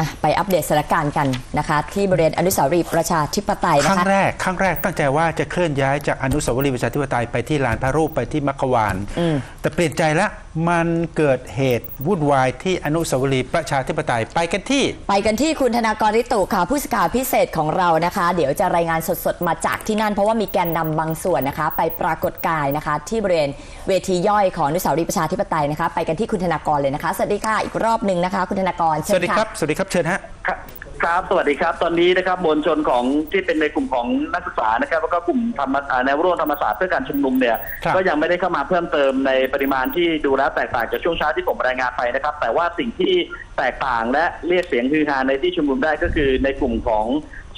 อะไปอัปเดตสถานการณ์กันนะคะ ที่บริเวณอนุสาวรีย์ประชาธิปไตยครั้นะงคะ แรกครั้งแรกตั้งใจว่าจะเคลื่อนย้ายจากอนุสาวรีย์ประชาธิปไตยไปที่ลานพระรูปไปที่มัคควาน อืม แต่เปลี่ยนใจแล้วมันเกิดเหตุวุ่นวายที่อนุสาวรีย์ประชาธิปไตยไปกันที่ ไปกันที่คุณธนากรริตุค่ะ ผู้สื่อข่าวพิเศษของเรานะคะ เดี๋ยวจะรายงานสดๆ มาจากที่นั่น เพราะว่ามีแกนนำบางส่วนนะคะ ไปปรากฏกายนะคะ ที่บริเวณเวทีย่อยของอนุสาวรีย์ประชาธิปไตยนะคะ ไปกันที่คุณธนากรเลยนะคะ สวัสดีค่ะอีกรอบหนึ่งนะคะ คุณธนากรสเชิญวัสดีค่ะครับสวัสดีครับเชิญฮะครับครับสวัสดีครับ ตอนนี้นะครับมวลชนของที่เป็นในกลุ่มของนักศึกษานะครับ แล้วก็กลุ่มธรรมอ่าแนวร่วมธรรมศาสตร์เพื่อการชุมนุมเนี่ยครับก็ยังไม่ได้เข้ามาเพิ่มเติมในปริมาณที่ดูแล้วแตกต่างจากช่วงเช้าที่ผมรายงานไปนะครับ แต่ว่าสิ่งที่แตกต่างและเรียกเสียงฮือฮาในที่ชุมนุมได้ก็คือในกลุ่มของ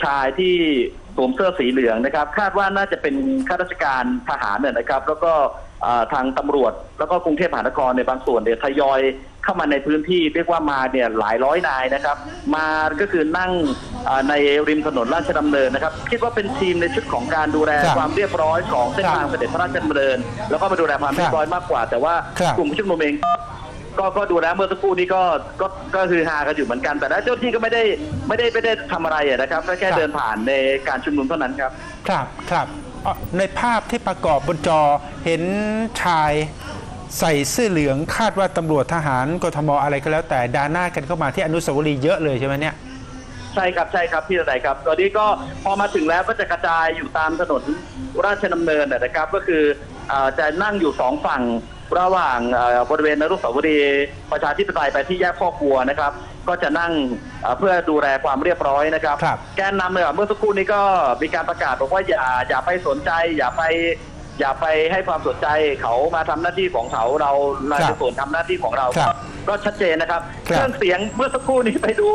ชายที่สวมเสื้อสีเหลืองนะครับ คาดว่าน่าจะเป็นข้าราชการทหารเนี่ยนะครับ แล้วก็อ่า ทางตำรวจแล้วก็กรุงเทพมหานครในบางส่วนเนี่ยทยอยเข้ามาในพื้นที่เรียกว่ามาเนี่ยหลายร้อยนายนะครับ มาก็คือนั่งอ่าในริมถนนราชดำเนินนะครับ คิดว่าเป็นทีมในชุดของการดูแลครับความเรียบร้อยของเส้นทางครับเสด็จพระราชดำเนิน แล้วก็มาดูแลความเรียบร้อยมากกว่า แต่ว่าครับกลุ่มผู้ชุมนุมเองก็ก็ดูแล้วเมื่อสักครู่นี้ก็ก็ก็คือฮากันอยู่เหมือนกัน แต่แล้วเจ้าหน้าที่ก็ไม่ได้ไม่ได้ไม่ได้ทำอะไรอะนะครับก็แค่เดินผ่านในการชุมนุมเท่านั้นครับ ครับครับอ๋อ ในภาพที่ประกอบบนจอเห็นชายใส่เสื้อเหลืองคาดว่าตำรวจทหารกทมอะไรก็แล้ว แต่ดาหน้ากันเข้ามาที่อนุสาวรีย์เยอะเลยใช่ไหมเนี่ยใช่ครับใช่ครับพี่ระไนครับ ตอนนี้ก็พอมาถึงแล้วก็จะกระจายอยู่ตามถนนราชดำเนินนะครับ ก็คืออจะนั่งอยู่สองฝั่ง ระหว่างเอ่อบริเวณอนุสาวรีย์ประชาธิปไตยไปที่แยกพ่อครัวนะครับ ก็จะนั่งเอ่อเพื่อดูแลความเรียบร้อยนะครับครับแกนนำเนี่ยเมื่อสักครู่นี้ก็มีการประกาศบอกว่าอย่าอย่าไปสนใจ อย่าไปอย่าไปให้ความสนใจเขามาทำหน้าที่ของเขาเราเราครัในบส่วนทำหน้าที่ของเราครับก็ชัดเจนนะครับครับ เครื่องเสียงเมื่อสักครู่นี้ไปดู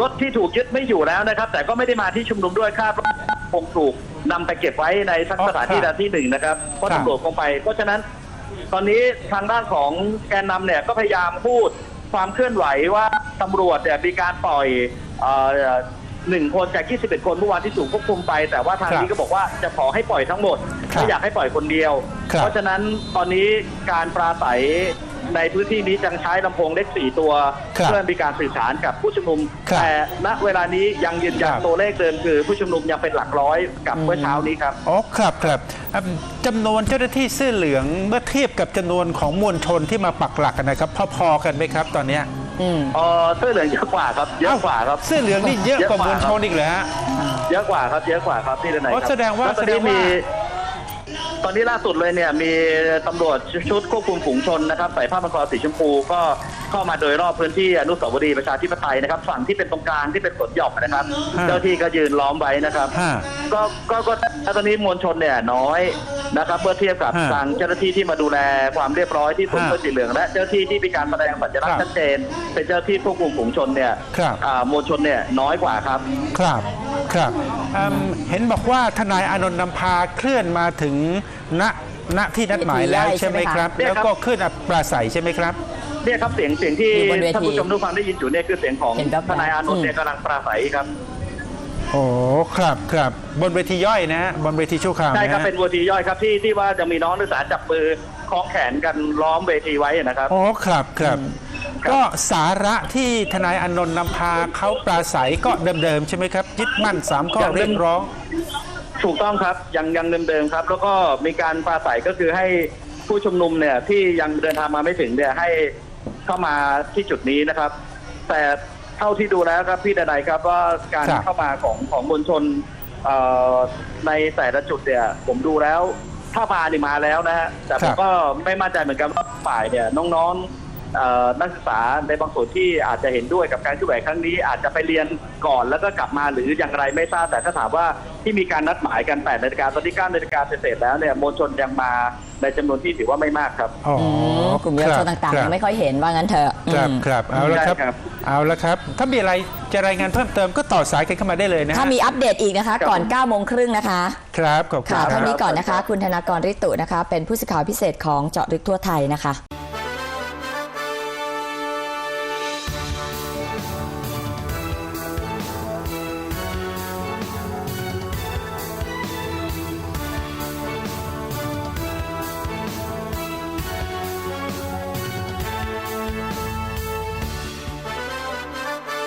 รถที่ถูกยึดไม่อยู่แล้วนะครับ แต่ก็ไม่ได้มาที่ชุมนุมด้วยคาดว่าคงถูกนำไปเก็บไว้ในสักอ๋อสถานที่ครับใดที่หนึ่งนะครับเพราะครับตำรวจคงไปเพราะฉะนั้น ตอนนี้ทางด้านของแกนนำเนี่ยก็พยายามพูดความเคลื่อนไหวว่าตำรวจเนี่ยมีการปล่อยเอ่อหนึ่งคนจาก 21 คนเมื่อวานที่ถูกควบคุมไป แต่ว่าทางครับนี้ก็บอกว่าจะขอให้ปล่อยทั้งหมดครับไม่อยากให้ปล่อยคนเดียว ครับ เพราะฉะนั้นตอนนี้การปราศัย ในพื้นที่นี้จังใช้ลำโพงเล็กสี่ตัวครับเพื่อมีการสื่อสารกับผู้ชุมนุม ครับแต่ณเวลานี้ยังยืนยันครับ ตัวเลขเดิมคือ ผู้ชุมนุมยังเป็นหลักร้อยกับเมื่อเช้านี้ครับ อ๋อครับครับอืมจำนวนเจ้าหน้าที่เสื้อเหลืองเมื่อเทียบกับจำนวนของมวลชนที่มาปักหลักกันนะครับ พอๆกันไหมครับ ตอนเนี้ยอืมเออเสื้อเหลืองเยอะกว่าครับ เยอะกว่าครับ เสื้อเหลืองนี่เยอะกว่า มวลชนอีกเหรอฮะ เยอะกว่าครับ เยอะกว่าครับที่ไหนคอ๋รัอแสดงว่าล้ตอนนี้แสดงว่ามีมี ตอนนี้ล่าสุดเลยเนี่ยมีตำรวจชุดควบคุมฝูงชนนะครับใส่ผ้าพันคอสีชมพูก็เข้ามาโดยรอบพื้นที่อนุสาวรีย์ประชาธิปไตยนะครับฝั่งที่เป็นตรงกลางที่เป็นสวนหย่อมนะครับ เจ้าที่ก็ยืนล้อมไว้นะครับฮะก็ก็ก็ตอนนี้มวลชนเนี่ยน้อย นะครับเมื่อเทียบกับฮะทางเจ้าหน้าที่ที่มาดูแลความเรียบร้อยที่สวมฮะเสื้อสีเหลืองและเจ้าหน้าที่ที่มีการแสดงสัญลักษครัณ์บชัดเจน เป็นเจ้าหน้าที่ควบคุมฝูงชนเนี่ยครับ อ่ามวลชนเนี่ยน้อยกว่าครับ ครับครับอืมเห็นบอกว่าทนายอานนท์นำพาเคลื่อนมาถึงณณที่นัดหมายแล้วเวทีย่อยใช่ไหมใช่ไหมคะครับเนี่ยแล้วครับก็ขึ้นปราศัยใช่ไหมครับ เนี่ยครับเสียงเสียงที่อยู่บนเวทีท่านผู้ชมทุกฟังได้ยินอยู่เนี่ยคือเสียงของเห็นแว๊บๆทนายอานนท์เนี่ยอืม กำลังปราศัยครับ โอ้ครับครับบนเวทีย่อยนะฮะบนเวทีชั่วคราวใช่นะครับฮะเป็นเวทีย่อยครับที่ที่ว่าจะมีน้องนักศึกษาจับมือคล้องแขนกันล้อมเวทีไว้นะครับอ๋อครับครับครับ ก็สาระที่ทนายอานนท์นำพาเขาปราศัยก็เดิมๆ ใช่ไหมครับ ยึดมั่นสามข้อเรียกร้อง ถูกต้องครับยังยังเดิมๆครับ แล้วก็มีการปราศัยก็คือให้ผู้ชุมนุมเนี่ยที่ยังเดินทางมาไม่ถึงเนี่ยให้เข้ามาที่จุดนี้นะครับ แต่ เท่าที่ดูแล้วครับพี่ดนายครับว่าการครับ เข้ามาของของมวลชนเอ่อในแต่ละจุดเนี่ย ผมดูแล้ว ถ้ามานี่มาแล้วนะฮะแต่ผมก็ไม่มั่นใจเหมือนกันว่าฝ่ายเนี่ยน้องๆเอ่อนักศึกษาในบางส่วนที่อาจจะเห็นด้วยกับการเคลื่อนไหวครั้งนี้อาจจะไปเรียนก่อนแล้วก็กลับมาหรืออย่างไรไม่ทราบแต่ถ้าถามว่า ที่มีการนัดหมายกัน8นาฬิกาตอนที่9นาฬิกาเสร็จๆแล้วเนี่ยมวลชนยังมาในจำนวนที่ถือว่าไม่มากครับ อ๋ออืมกลุ่มเยาวชนต่างๆครัยับงไม่ค่อยเห็นว่างั้นเถอะครับอืมครับเอาละครับ ได้ครับ เอาละครับ ถ้ามีอะไรจะรายงานเพิ่มเติมก็ต่อสายกันเข้ามาได้เลยนะฮะถ้ามีอัปเดตอีกนะคะ ก่อน9โมงครึ่งนะคะ ครับขอบคุณค่ะคเท่ารับนี้ก่อนนะคะ คุณธนากรริตุนะคะ เป็นผู้สื่อข่าวพิเศษของเจาะลึกทั่วไทยนะคะ